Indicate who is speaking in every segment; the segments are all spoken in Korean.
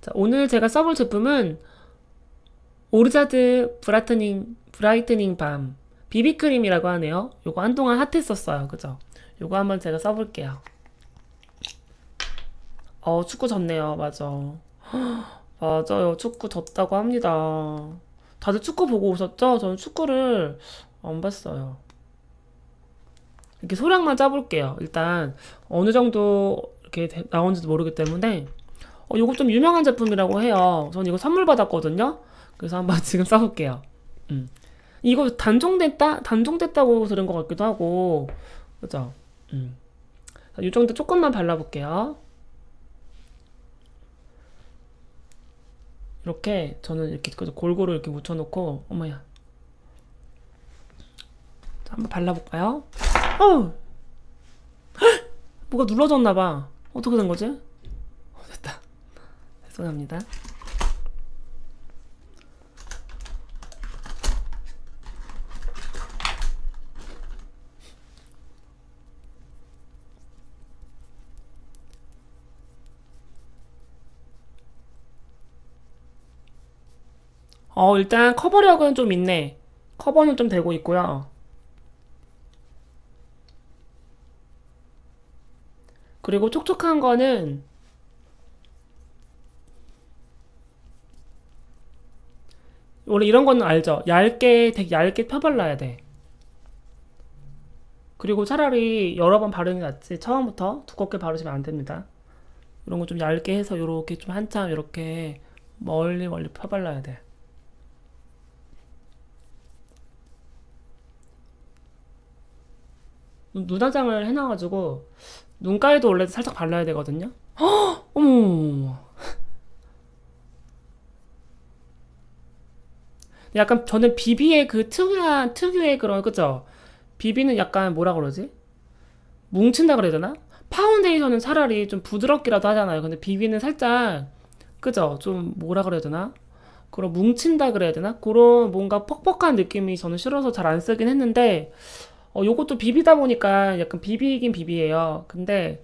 Speaker 1: 자, 오늘 제가 써볼 제품은 오르자드 브라이트닝, 브라이트닝 밤 비비크림이라고 하네요. 요거 한동안 핫했었어요. 그죠? 요거 한번 제가 써볼게요. 어, 축구 졌네요. 맞아. 맞아요. 축구 졌다고 합니다. 다들 축구 보고 오셨죠? 저는 축구를 안 봤어요. 이렇게 소량만 짜볼게요. 일단 어느 정도 이렇게 되- 나온지도 모르기 때문에 어, 요거 좀 유명한 제품이라고 해요. 전 이거 선물 받았거든요. 그래서 한번 지금 써볼게요. 음. 이거 단종됐다 단종됐다고 들은 것 같기도 하고 그죠? 음. 자, 이 정도 조금만 발라볼게요. 이렇게 저는 이렇게 골고루 이렇게 묻혀놓고 어머야. 자, 한번 발라볼까요? 어! 헉! 뭐가 눌러졌나봐. 어떻게 된 거지? 어, 됐다. 죄송합니다. 어, 일단 커버력은 좀 있네. 커버는 좀 되고 있고요. 그리고 촉촉한 거는 원래 이런 거는 알죠? 얇게, 되게 얇게 펴발라야 돼. 그리고 차라리 여러 번 바르는 게 낫지. 처음부터 두껍게 바르시면 안 됩니다. 이런 거 좀 얇게 해서 이렇게 좀 한참 이렇게 멀리 멀리 펴발라야 돼. 눈- 눈화장을 해놔가지고 눈가에도 원래 살짝 발라야 되거든요. 헉! 어머. 약간 저는 비비의 그 특유한 특유의 그런 그죠? 비비는 약간 뭐라 그러지? 뭉친다 그래야 되나? 파운데이션은 차라리 좀 부드럽기라도 하잖아요. 근데 비비는 살짝 그죠? 좀 뭐라 그래야 되나? 그런 뭉친다 그래야 되나? 그런 뭔가 퍽퍽한 느낌이 저는 싫어서 잘 안 쓰긴 했는데 어, 요것도 비비다 보니까 약간 비비긴 비비예요. 근데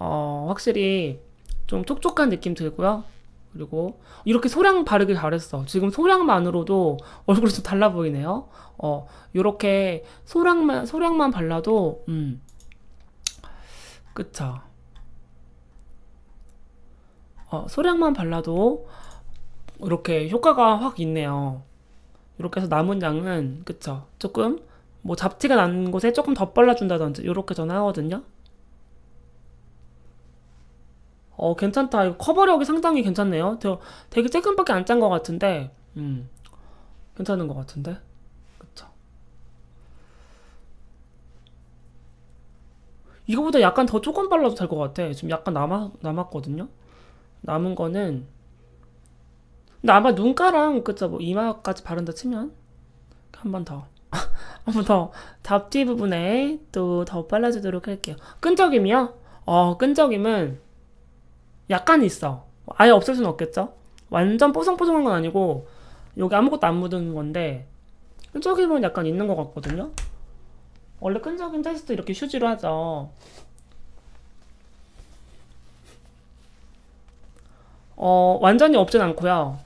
Speaker 1: 어, 확실히 좀 촉촉한 느낌 들고요. 그리고 이렇게 소량 바르길 잘했어. 지금 소량만으로도 얼굴이 좀 달라 보이네요. 어, 요렇게 소량만 소량만 발라도 음. 그쵸. 어, 소량만 발라도 이렇게 효과가 확 있네요. 이렇게 해서 남은 양은 그쵸. 조금 뭐 잡티가 난 곳에 조금 더 발라준다든지 이렇게 저는 하거든요. 어, 괜찮다. 이거 커버력이 상당히 괜찮네요. 저 되게 조금밖에 안 짠 것 같은데, 음, 괜찮은 것 같은데. 이거보다 약간 더 조금 발라도 될 것 같아. 지금 약간 남아, 남았거든요. 남은 거는, 근데 아마 눈가랑, 그쵸, 뭐 이마까지 바른다 치면, 한 번 더. 한번 더, 잡티 부분에 또더 발라주도록 할게요. 끈적임이요? 어, 끈적임은, 약간 있어. 아예 없을 수는 없겠죠? 완전 뽀송뽀송한 건 아니고, 여기 아무것도 안 묻은 건데, 끈적임은 약간 있는 것 같거든요? 원래 끈적임 테스트 이렇게 휴지로 하죠. 어, 완전히 없진 않고요.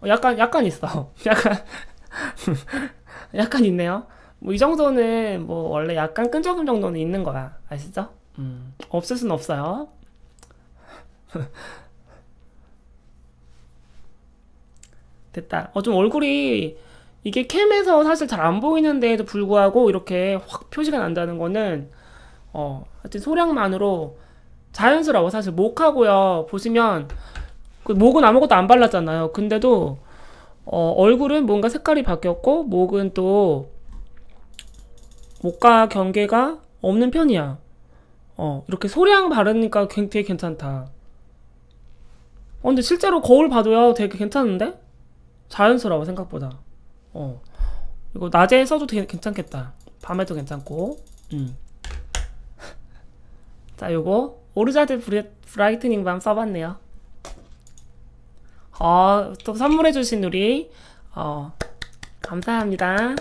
Speaker 1: 어, 약간, 약간 있어. 약간, 약간 있네요. 뭐, 이 정도는, 뭐, 원래 약간 끈적임 정도는 있는 거야. 아시죠? 음, 없을 순 없어요. 됐다. 어, 좀 얼굴이 이게 캠에서 사실 잘 안 보이는데도 불구하고 이렇게 확 표시가 난다는 거는 어, 하여튼 소량만으로 자연스러워. 사실 목하고요. 보시면 그 목은 아무것도 안 발랐잖아요. 근데도 어, 얼굴은 뭔가 색깔이 바뀌었고 목은 또 목과 경계가 없는 편이야. 어, 이렇게 소량 바르니까 굉- 되게 괜찮다. 어, 근데 실제로 거울 봐도요, 되게 괜찮은데? 자연스러워, 생각보다. 어. 이거 낮에 써도 되게 괜찮겠다. 밤에도 괜찮고. 음. 자, 요거, 오르자드 브라이트닝 밤 써봤네요. 어, 또 선물해주신 우리, 어, 감사합니다.